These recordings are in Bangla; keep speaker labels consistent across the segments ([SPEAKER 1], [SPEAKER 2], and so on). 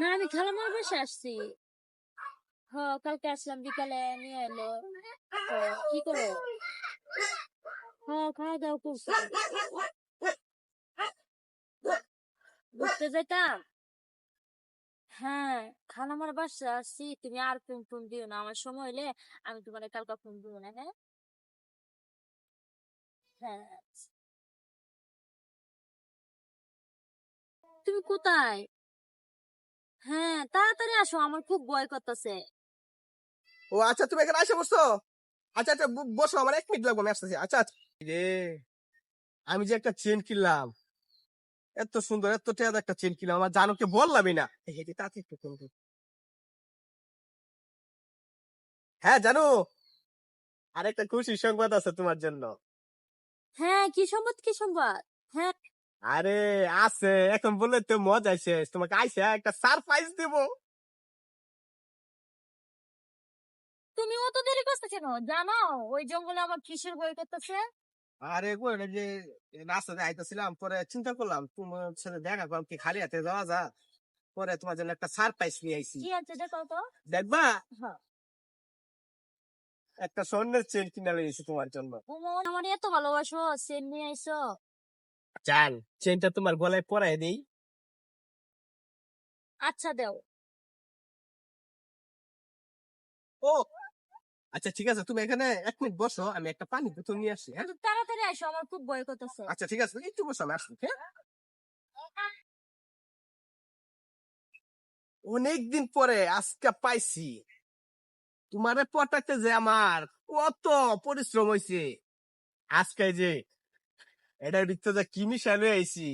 [SPEAKER 1] না, আমি খালামার বাসা আসছি। হ, কালকে আসলাম, বিকালে নিয়ে এলো। কি করো হ, খাওয়া দাওয়া করছি। ঘুরতে যাইতাম? হ্যাঁ খালামার বাসা আসছি। তুমি আর ফোন ফোন দিও না, আমার সময় হলে আমি তোমার কালকে ফোন দিব, না হ্যাঁ? হ্যাঁ। তুমি কোথায়? হ্যাঁ তাড়াতাড়ি আসো আমার খুব ভয় করতেছে।
[SPEAKER 2] ও আচ্ছা তুমি এখানে আসে বসছো? আচ্ছা আচ্ছা বসো আমার এক মিনিট লাগবে আমি আসতেছি। আচ্ছা আচ্ছা। রে আমি যে একটা চেন কিনলাম। এত সুন্দর এত টেয়ার একটা চেন কিনলাম আমার জানুকে বললামই না। হেঁটে তাতে একটু ফোন করি। হ্যাঁ জানো? আরেকটা খুশি সংবাদ আছে তোমার জন্য।
[SPEAKER 1] হ্যাঁ কি সংবাদ কি সংবাদ? হ্যাঁ।
[SPEAKER 2] আরে আছে। এখন বললে তো মজা শেষ। তোমাকে আইসে একটা সারপ্রাইজ দেবো।
[SPEAKER 1] তুমি অত দেরি করতে কেন? জানো ওই জঙ্গলে আমার কিসের ভয় করতেছে?
[SPEAKER 2] আরে গো এটা যে রাস্তাতে আইতেছিলাম পরে চিন্তা করলাম তোমার সাথে দেখা করলাম কি খালি হাতে যাওয়া যা পরে তোমার জন্য একটা সারপ্রাইজ নিয়ে আইছি।
[SPEAKER 1] কি আছে দেখো তো।
[SPEAKER 2] দেখবা?
[SPEAKER 1] হ্যাঁ।
[SPEAKER 2] একটা স্বর্ণের চেন কিনে নিয়েছি তোমার জন্য।
[SPEAKER 1] আমার এত ভালোবাসো সেন নিয়ে আইসো।
[SPEAKER 2] চাল চেনটা তোমার গলায় পরাই দেই।
[SPEAKER 1] আচ্ছা দেও।
[SPEAKER 2] ও আচ্ছা ঠিক আছে তুমি এখানে এক মিনিট বসো আমি একটা পানি বোতল নিয়ে আসি হ্যাঁ?
[SPEAKER 1] তাড়াতাড়ি আসো আমার খুব ভয় করতেছে।
[SPEAKER 2] আচ্ছা ঠিক আছে একটু বসো আমি আসছি হ্যাঁ? অনেকদিন পরে আজকে পাইছি। তোমারে পটাতে যে আমার কত পরিশ্রম হয়েছে আজকে যে এটার ভিতরে যে কি মিশানো আইছি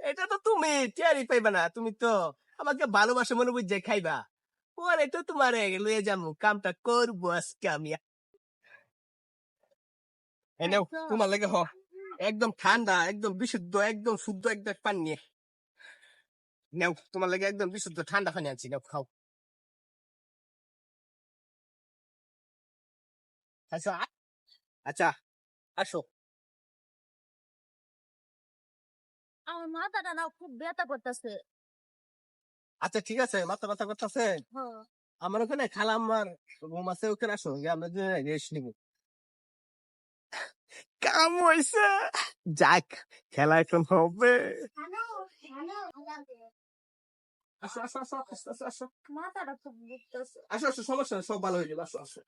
[SPEAKER 2] এটা তো তুমি টেয়ারি পাইবা না তুমি তো আমাকে ভালোবাসা মনে বুঝে খাইবা। পরে তো তোমার লয়ে যাব কামটা করব আজকে আমি। এই নাও,
[SPEAKER 1] আচ্ছা।
[SPEAKER 2] তোমার লাগে হ একদম ঠান্ডা একদম বিশুদ্ধ একদম শুদ্ধ একদম পানি নেও তোমার লাগে একদম বিশুদ্ধ ঠান্ডা পানি আনছি নেও খাও। আচ্ছা আচ্ছা আসো।
[SPEAKER 1] আমার মাথাটা না খুব ব্যথা করতেছে।
[SPEAKER 2] আচ্ছা ঠিক আছে মাথা ব্যথা করতেছে?
[SPEAKER 1] হ্যাঁ।
[SPEAKER 2] আমার ওখানে খালা আমার রুম আছে ওখানে আসো গিয়ে আমরা যে রেস্ট নিব। কাম হয়েছে যাক খেলা এখন হবে। আসো আসো আসো আসো আসো আসো। আসো আসো সমস্যা সব ভালো হয়ে যাবে আসো আসো।